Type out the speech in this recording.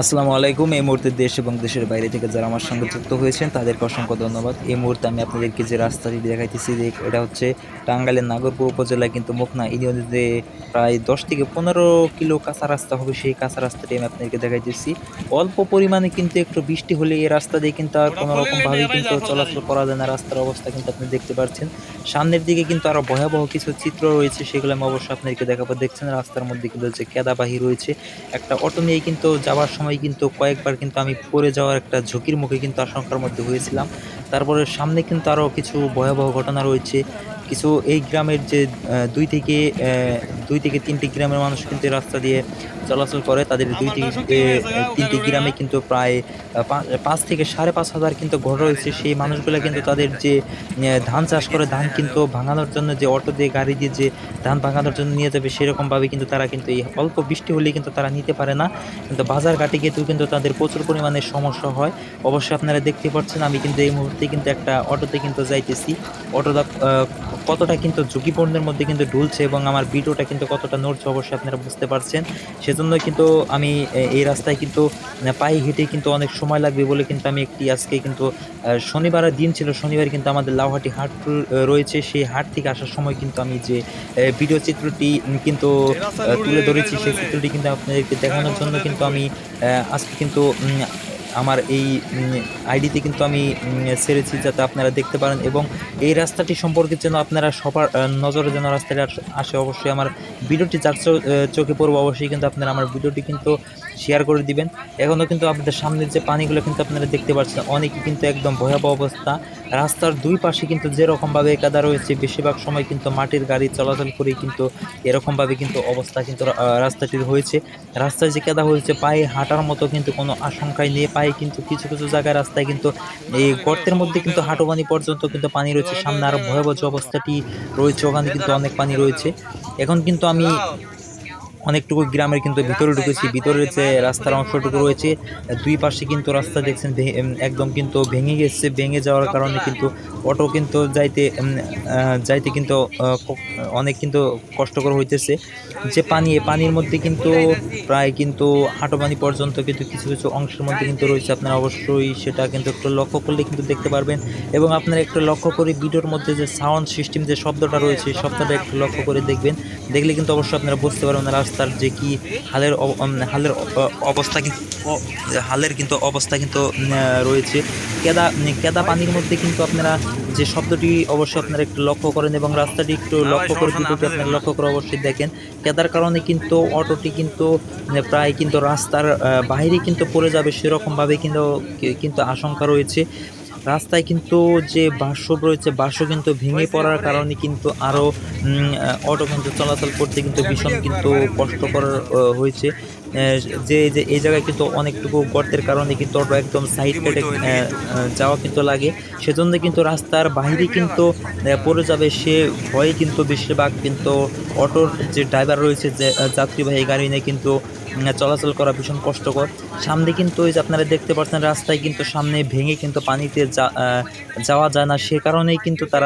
আসসালামু আলাইকুম। এই মুহূর্তে দেশ এবং দেশের বাইরে থেকে যারা আমার সঙ্গে যুক্ত হয়েছেন, তাদেরকে অসংখ্য ধন্যবাদ। এই মুহূর্তে আমি আপনাদেরকে যে রাস্তাটি দেখাইতেছি যে এটা হচ্ছে টাঙ্গাইলের নাগরপুর উপজেলায় কিন্তু মুখনা। ইউনিয়নে প্রায় দশ থেকে পনেরো কিলো কাঁচা রাস্তা হবে, সেই কাঁচা রাস্তাটি আমি আপনাদেরকে দেখাইতেছি। অল্প পরিমাণে কিন্তু একটু বৃষ্টি হলে এই রাস্তা দিয়ে কিন্তু আর কোনো রকমভাবে কিন্তু চলাচল করা যায় না। রাস্তার অবস্থা কিন্তু আপনি দেখতে পাচ্ছেন সামনের দিকে কিন্তু আরও ভয়াবহ কিছু চিত্র রয়েছে, সেগুলো আমি অবশ্যই আপনাদেরকে দেখাবো। দেখছেন, রাস্তার মধ্যে কিন্তু যে কেদাবাহি রয়েছে, একটা অটো নিয়ে কিন্তু যাওয়ার সময় কিন্তু কয়েকবার কিন্তু আমি পড়ে যাওয়ার একটা ঝুঁকির মুখে কিন্তু আশঙ্কার মধ্যে হয়েছিলাম। তারপরে সামনে কিন্তু আরও কিছু ভয়াবহ ঘটনা রয়েছে। কিছু এই গ্রামের যে দুই থেকে দুই থেকে তিনটি গ্রামের মানুষ কিন্তু রাস্তা দিয়ে চলাচল করে। তাদের দুই থেকে তিনটি গ্রামে কিন্তু প্রায় পাঁচ থেকে সাড়ে পাঁচ হাজার কিন্তু ঘর রয়েছে। সেই মানুষগুলো কিন্তু তাদের যে ধান চাষ করে, ধান কিন্তু ভাঙানোর জন্য যে অটো দিয়ে, গাড়ি দিয়ে যে ধান ভাঙানোর জন্য নিয়ে যাবে, সেরকমভাবে কিন্তু তারা কিন্তু এই অল্প বৃষ্টি হলেই কিন্তু তারা নিতে পারে না। কিন্তু বাজার ঘাটে গিয়েও কিন্তু তাদের প্রচুর পরিমাণে সমস্যা হয়। অবশ্যই আপনারা দেখতে পাচ্ছেন, আমি কিন্তু এই মুহূর্তে কিন্তু একটা অটোতে কিন্তু যাইতেছি। অটোটা কতটা কিন্তু ঝুঁকিপূর্ণের মধ্যে কিন্তু ঢুলছে এবং আমার ভিডিওটা কিন্তু কতটা নড়ছে অবশ্যই আপনারা বুঝতে পারছেন। সেজন্য কিন্তু আমি এই রাস্তায় কিন্তু পায়ে হেঁটে কিন্তু অনেক সময় লাগবে বলে কিন্তু আমি একটি আজকে কিন্তু শনিবারের দিন ছিল শনিবার কিন্তু আমাদের লাউহাটি হাট রয়েছে। সেই হাট থেকে আসার সময় কিন্তু আমি যে ভিডিও চিত্রটি কিন্তু তুলে ধরেছি সেই চিত্রটি কিন্তু আপনাদেরকে দেখানোর জন্য কিন্তু আমি আজকে কিন্তু আমার এই আইডিতে কিন্তু আমি সেরেছি যাতে আপনারা দেখতে পারেন এবং এই রাস্তাটি সম্পর্কে যেন আপনারা সবার নজরে যেন রাস্তাটি আসে অবশ্যই আমার ভিডিওটি যার চোখে পড়ব অবশ্যই কিন্তু আপনারা আমার ভিডিওটি কিন্তু শেয়ার করে দিবেন। এখনও কিন্তু আপনাদের সামনের যে পানিগুলো কিন্তু আপনারা দেখতে পাচ্ছেন, অনেকই কিন্তু একদম ভয়াবহ অবস্থা। রাস্তার দুই পাশে কিন্তু যেরকমভাবে কাদা রয়েছে, বেশিরভাগ সময় কিন্তু মাটির গাড়ি চলাচল করে কিন্তু এরকমভাবে কিন্তু অবস্থা কিন্তু রাস্তাটির হয়েছে। রাস্তায় যে কাদা হয়েছে, পায়ে হাঁটার মতো কিন্তু কোনো আশঙ্কায় নেই। পায়ে কিন্তু কিছু কিছু জায়গায় রাস্তায় কিন্তু এই গর্তের মধ্যে কিন্তু হাঁটুপানি পর্যন্ত কিন্তু পানি রয়েছে। সামনে আরও ভয়াবহ অবস্থাটি রয়েছে, ওখানে কিন্তু অনেক পানি রয়েছে। এখন কিন্তু আমি অনেকটুকু গ্রামের কিন্তু ভিতরে ঢুকেছি ভিতরের যে রাস্তার অংশটুকু রয়েছে দুই পাশে কিন্তু রাস্তা দেখছেন একদম কিন্তু ভেঙে গেছে ভেঙে যাওয়ার কারণে কিন্তু অটো কিন্তু যাইতে যাইতে কিন্তু অনেক কিন্তু কষ্টকর হইতেছে। যে পানি এই পানির মধ্যে কিন্তু প্রায় কিন্তু হাঁটু পানি পর্যন্ত কিন্তু কিছু কিছু অংশের মধ্যে কিন্তু রয়েছে। আপনারা অবশ্যই সেটা কিন্তু একটু লক্ষ্য করলে কিন্তু দেখতে পারবেন। এবং আপনারা একটু লক্ষ্য করে ভিডিওর মধ্যে যে সাউন্ড সিস্টেম যে শব্দটা রয়েছে সেই শব্দটা একটু লক্ষ্য করে দেখবেন। দেখলে কিন্তু অবশ্যই আপনারা বুঝতে পারবেন রাস্তার যে কি হালের অব- হালের অবস্থা কিন্তু হালের কিন্তু অবস্থা কিন্তু রয়েছে। কেদা কেদা পানির মধ্যে কিন্তু আপনারা যে শব্দটি অবশ্যই আপনারা একটু লক্ষ্য করেন এবং রাস্তাটি একটু লক্ষ্য করে কিন্তু আপনারা লক্ষ্য করে অবশ্যই দেখেন। কেদার কারণে কিন্তু অটোটি কিন্তু প্রায় কিন্তু রাস্তার বাইরে কিন্তু পড়ে যাবে সেরকমভাবে কিন্তু কিন্তু আশঙ্কা রয়েছে। রাস্তায় কিন্তু যে বাসব রয়েছে বাসও কিন্তু ভেঙে পড়ার কারণে কিন্তু আরও অটো কিন্তু চলাচল করতে কিন্তু ভীষণ কিন্তু কষ্টকর হয়েছে। যে যে, এই জায়গায় কিন্তু অনেকটুকু গর্তের কারণে কিন্তু অটো একদম সাইড কেটে যাওয়া কিন্তু লাগে। সেজন্য কিন্তু রাস্তার বাইরে কিন্তু পড়ে যাবে সে ভয়ে কিন্তু বেশিরভাগ কিন্তু অটোর যে ড্রাইভার রয়েছে, যে যাত্রীবাহী গাড়ি নিয়ে কিন্তু চলাচল করা ভীষণ কষ্টকর। সামনে কিন্তু ওই যে আপনারা দেখতে পাচ্ছেন, রাস্তায় কিন্তু সামনে ভেঙে কিন্তু পানিতে যাওয়া যায় না। সে কারণেই কিন্তু তারা